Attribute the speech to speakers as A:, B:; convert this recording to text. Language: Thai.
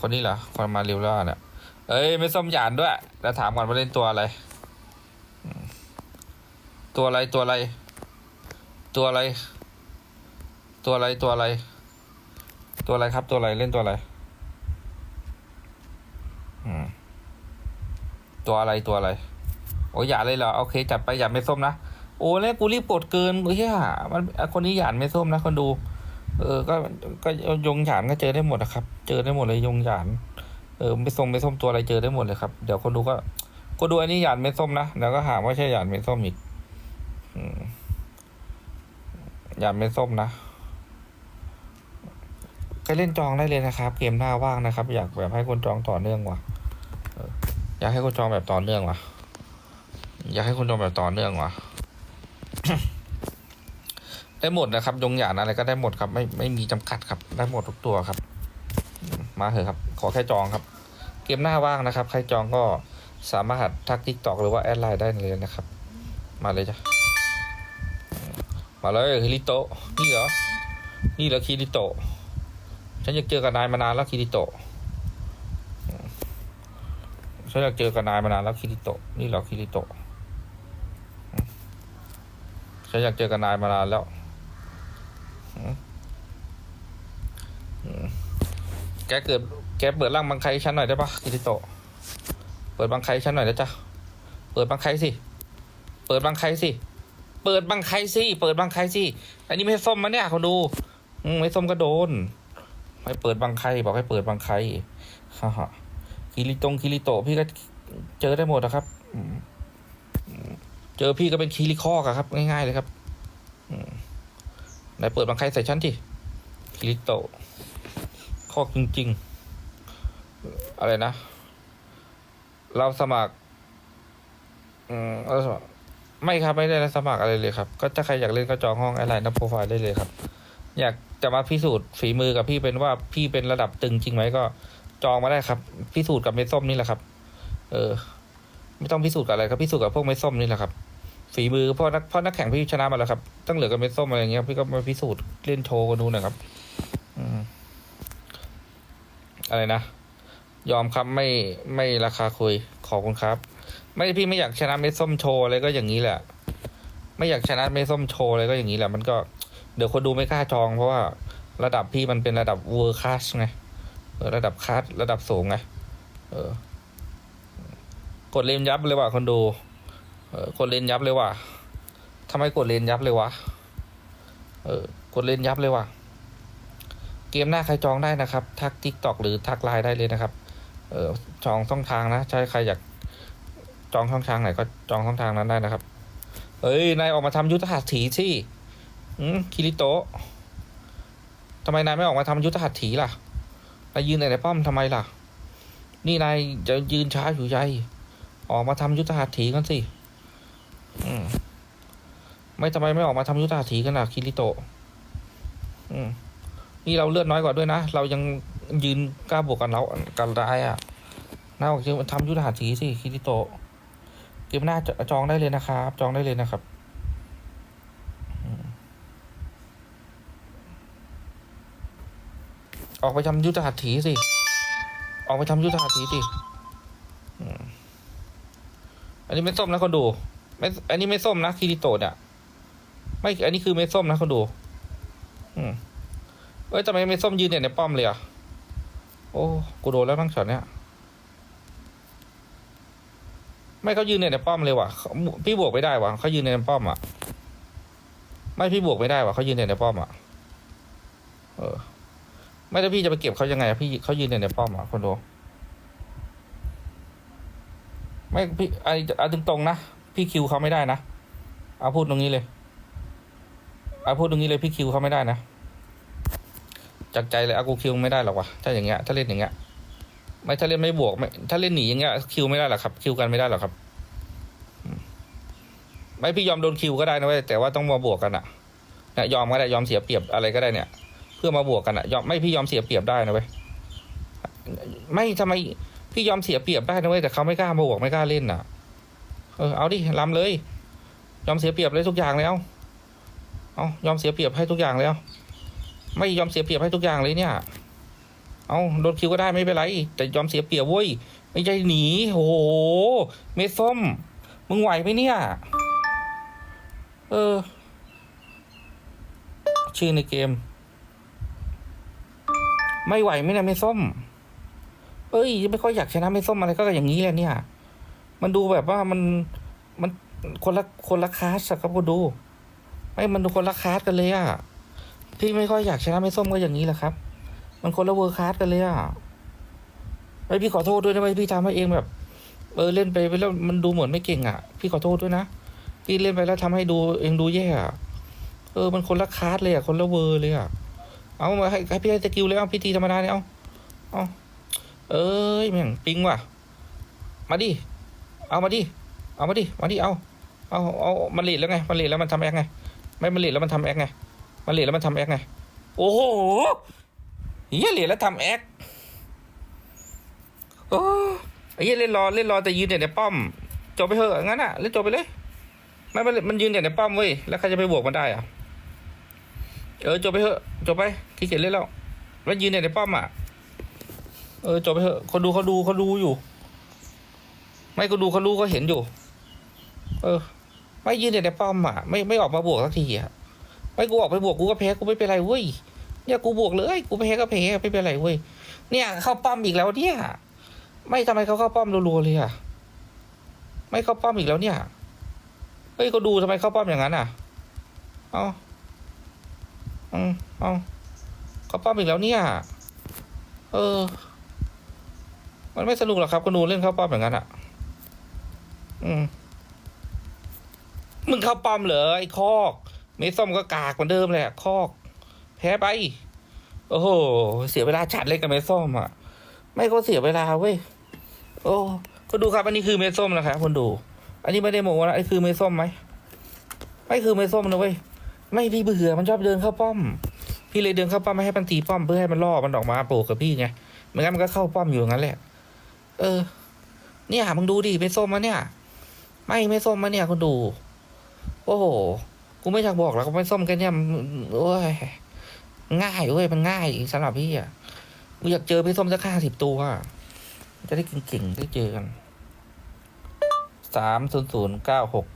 A: คนนี้เหรอ คนมาริวล่าเนี่ยเอ้ย ไม่ส้มหยานด้วยแล้วถามก่อนว่าเล่นตัวอะไร ตัวอะไรตัวอะไร ตัวอะไร ตัวอะไรตัวอะไร ตัวอะไรครับตัวอะไรเล่นตัวอะไรอืมตัวอะไรตัวอะไร โอ้ยหยานเลยเหรอโอเคจัดไปหยานไม่ส้มนะ โอ้แล้วกูรีบกดเกินเฮียมันคนนี้หยานไม่ส้มนะคนดู เออ ก็ ก็ยงหยานก็เจอได้หมดนะครับ เจอได้หมดเลยยงหยาน เออ ไม่ส้มไม่ส้มตัวอะไรเจอได้หมดเลยครับ เดี๋ยวคนดูก็ ก็ดูอันนี้หยานไม่ส้มนะเดี๋ยวก็หาว่าใช่หยานไม่ส้มอีกหยานไม่ส้มนะใครเล่นจองได้เลยนะครับ เกมหน้าว่างนะครับ อยากแบบให้คนจองต่อเนื่องว่ะอยากให้คนจองแบบต่อเนื่องว่ะ อยากให้คนจองแบบต่อเนื่องว่ะ ได้หมดนะครับยงหยานอะไรก็ได้หมดครับ ไม่ไม่มีจำกัดครับ ได้หมดทุกตัวครับ มาเถอะครับ ขอแค่จองครับ เกมหน้าว่างนะครับ ใครจองก็สามารถทักทิกตอกหรือว่าแอดไลน์ได้เลยนะครับ มาเลยจ้ะ มาเลยคิริโตะนี่เหรอ นี่เหรอคิริโตะฉันอยากเจอกับนายมานานแล้วคิริโตะฉันอยากเจอกับนายมานานแล้วคิริโตะนี่เหรอคิริโตะฉันอยากเจอกับนายมานานแล้ว แกเกิดแกเปิดร่างบังไคให้ฉันหน่อยได้ปะคิริโต เปิดบังไคให้ฉันหน่อยนะจ๊ะ เปิดบังไคสิ เปิดบังไคสิ เปิดบังไคสิ เปิดบังไคสิ อันนี้ไม่ส้มมะเนี่ยเขาดูอืไม่ส้มก็โดนให้เปิดบังไคบอกให้เปิดบังไคฮ่าฮ่าคิริตงคิริโตพี่ก็เจอได้หมดนะครับ เจอพี่ก็เป็นคิริคอกะครับ ง่ายๆเลยครับ ไหนเปิดบังไครใส่ฉันสิคิริโตะคอจริง ๆ อะไรนะ เราสมัคร อืมเราสมัครไม่ครับไม่ได้สมัครอะไรเลยครับ ก็ถ้าใครอยากเล่นก็จองห้องไอไลน์นับโปรไฟล์ได้เลยครับ อยากจะมาพิสูจน์ฝีมือกับพี่เป็นว่าพี่เป็นระดับตึงจริงไหมก็จองมาได้ครับ พิสูจน์กับเม็ดส้มนี่แหละครับ เออ ไม่ต้องพิสูจน์กับอะไรครับพิสูจน์กับพวกเม็ดส้มนี่แหละครับ ฝีมือเพราะนักเพราะนักแข่งพี่ชนะมาแล้วครับตั้งเหลือกับเม็ดส้มอะไรอย่างเงี้ยพี่ก็มาพิสูจน์เล่นโชว์กันดูหน่อยครับอะไรนะ ยอมครับไม่ไม่ราคาคุยขอบคุณครับ ไม่พี่ไม่อยากชนะเม็ดส้มโชว์อะไรก็อย่างนี้แหละ ไม่อยากชนะเม็ดส้มโชว์อะไรก็อย่างนี้แหละ มันก็เดี๋ยวคนดูไม่กล้าจอง เพราะว่าระดับพี่มันเป็นระดับเวอร์คัสไงระดับคัสระดับสูงไงเออ กดเลนยับเลยว่ะคนดู เออกดเลนยับเลยว่ะทำไมกดเลนยับเลยวะ เออกดเลนยับเลยว่ะ เกมหน้าใครจองได้นะครับ ทักทิกตอกหรือทักไลน์ได้เลยนะครับ เออจองช่องทางนะ ใช่ใครอยากจองช่องทางไหนก็จองช่องทางนั้นได้นะครับ เอ้ย นายออกมาทำยุทธหัตถีสิอืมคิริโตะทำไมนายไม่ออกมาทำยุทธหัตถีล่ะ นายยืนในป้อมทำไมล่ะ นี่นายจะยืนช้าอยู่ใหญ่ออกมาทำยุทธหัตถีกันสิ ไม่ทำไมไม่ออกมาทำยุทธหัตถีกันล่ะคิริโตะอืมนี่เราเลือดน้อยกว่าด้วยนะ เรายังยืนกล้าบวกกันเรากันได้อะน่าออกจริงทำยุทธหัตถีสิคิริโตะเกมหน้าจจองได้เลยนะครับ จองได้เลยนะครับออกไปทำยุทธหัตถีสิ ออกไปทำยุทธหัตถีสิ อันนี้ไม่ส้มนะคนดู ไม่ อันนี้ไม่ส้มนะคิริโตะเนี่ย ไม่อันนี้คือไม่ส้มนะคนดูอืมเอ้ยทำไมไม่ส้มยืนเนี่ยในป้อมเลยอะโอ้กูโดนแล้วทั้งช็อตเนี้ยไม่เขายืนเนี่ยในป้อมเลยว่ะพี่บวกไม่ได้ว่ะเขายืนในป้อมอะ ไม่พี่บวกไม่ได้ว่ะเขายืนเนี่ยในป้อมอะ เออ ไม่ได้วพี่จะไปเก็บเขายังไงพี่เขายืนเนี่ยในป้อมอะคนดูไม่พี่ไอ้เอาตรงๆนะพี่คิวเขาไม่ได้นะเอาพูดตรงนี้เลยาพูดตรงนี้เลยพี่คิวเขาไม่ได้นะจากใจเลยอากูคิวไม่ได้หรอกวะถ้าอย่างเงี้ยถ้าเล่นอย่างเงี้ยไม่ถ้าเล่นไม่บวกไม่ถ้าเล่นหนีอย่างเงี้ยคิวไม่ได้หรอกครับ คิวกันไม่ได้หรอกครับ ไม่พี่ยอมโดนคิวก็ได้นะเว้ยแต่ว่าต้องมาบวกกันอะนี่ยอมก็ได้ยอมเสียเปรียบอะไรก็ได้เนี่ย เพื่อมาบวกกันอะยอมไม่พี่ยอมเสียเปรียบได้นะเว้ยไม่ทำไมพี่ยอมเสียเปรียบได้นะเว้ยแต่เขาไม่กล้ามาบวกไม่กล้าเล่นน่ะเออเอาดิล้ำเลย ยอมเสียเปรียบเลยทุกอย่างแล้ว เอายอมเสียเปรียบให้ทุกอย่างแล้วไม่ยอมเสียเปรียบให้ทุกอย่างเลยเนี่ย เอาโดนคิวก็ได้ไม่เป็นไร แต่ยอมเสียเปรียบเว้ย ไม่ใช่หนี โอ้โห เมส้ม มึงไหวไหมเนี่ย เออ ชื่อในเกม ไม่ไหวไหมเนี่ยเมส้ม เอ้ยไม่ค่อยอยากชนะเมส้มอะไรก็อย่างนี้แหละเนี่ย มันดูแบบว่ามัน มันคนละคนละคลาสครับคุณดู ไม่มันคนละคาสกันเลยอะพี่ไม่ค่อยอยากชนะเมส้มก็อย่างนี้แหละครับ มันคนละเวอร์คาสกันเลยอะไอพี่ขอโทษด้วยนะไอพี่ทำให้เองแบบ เออเล่นไปไปแล้วมันดูเหมือนไม่เก่งอะพี่ขอโทษด้วยนะพี่เล่นไปแล้วทำให้ดูเองดูแย่อะเออมันคนละคาสเลยอะคนละเวอร์เลยอะเอามาให้ให้พี่ให้สกิลเลยเอาพี่ตีธรรมดาเนี่ยเอาเอาเอ้ยแม่งปิงว่ะ มาดิเอามาดิเอามาดิมาดิเอาเอาเอามันเลดแล้วไงมันเลดแล้วมันทำแอคไง ไม่มันเลดแล้วมันทำแอคไง มันเลดแล้วมันทำแอคไง โอ้โหเฮียเลดแล้วทำแอคโอ้ไอ้เฮียเล่นรอเล่นรอแต่ยืนเนี่ยในป้อมจบไปเถอะงั้นอะเล่นจบไปเลย ไม่มันมันยืนเนี่ยในป้อมเว้ยแล้วใครจะไปบวกมันได้อะเออจบไปเถอะจบไปขี้เกียจเล่นแล้วมันยืนเนี่ยในป้อมอะเออจบไปเถอะคนดูเขาดูเขาดูอยู่ ไม่ก็ดูเขารู้เขาเห็นอยู่ เออ ไม่ยืนอยู่ในป้อมอะไม่ไม่ออกมาบวกสักทีอะไม่กูออกไปบวกกูก็แพ้กูไม่เป็นไรเว้ยเนี่ยกูบวกเลยกูแพ้ก็แพ้ไม่เป็นไรเว้ยเนี่ยเข้าป้อมอีกแล้วเนี่ย ไม่ทำไมเขาเข้าป้อมรัวๆเลยอะไม่เข้าป้อมอีกแล้วเนี่ยเฮ้ยก็ดูทำไมเข้าป้อมอย่างนั้นอะเอาเอาเอาเข้าป้อมอีกแล้วเนี่ย เออ มันไม่สนุกหรอกครับก็ดูเล่นเข้าป้อมอย่างนั้นอะ อืม มึงเข้าป้อมเหรอไอ้คอก เมส้มก็กากเหมือนเดิมแหละคอก แพ้ไป โอ้โห เสียเวลาจัดเล่นกับเมส้มอะไม่ก็เสียเวลาเว้ย โอ้ก็ดูครับ อันนี้คือเมส้มนะครับคนดู อันนี้ไม่ได้โมนะไอ้คือเมส้มไหมไม่คือเมส้มนะเว้ย ไม่พี่เบื่อมันชอบเดินเข้าป้อม พี่เลยเดินเข้าป้อมไม่ให้มันตีป้อมเพื่อให้มันล่อมันออกมาโปกกับพี่ไงไม่งั้นมันก็เข้าป้อมอยู่งั้นแหละ เออ เนี่ยมึงดูดิเมส้มมะเนี่ย ไม่ไม่ส้มมะเนี่ยคุณดู อ้โห กูไม่อยากบอกแล้วก็ไม่ส้มกันเนี่ยมันโอ้ย ง่ายเว้ย มันง่ายสำหรับพี่อะ กูอยากเจอพี่ส้มสักห้าสิบตัวอะจะได้เก่งๆได้เจอกันสามศูนย์ศูนย์เก้าหก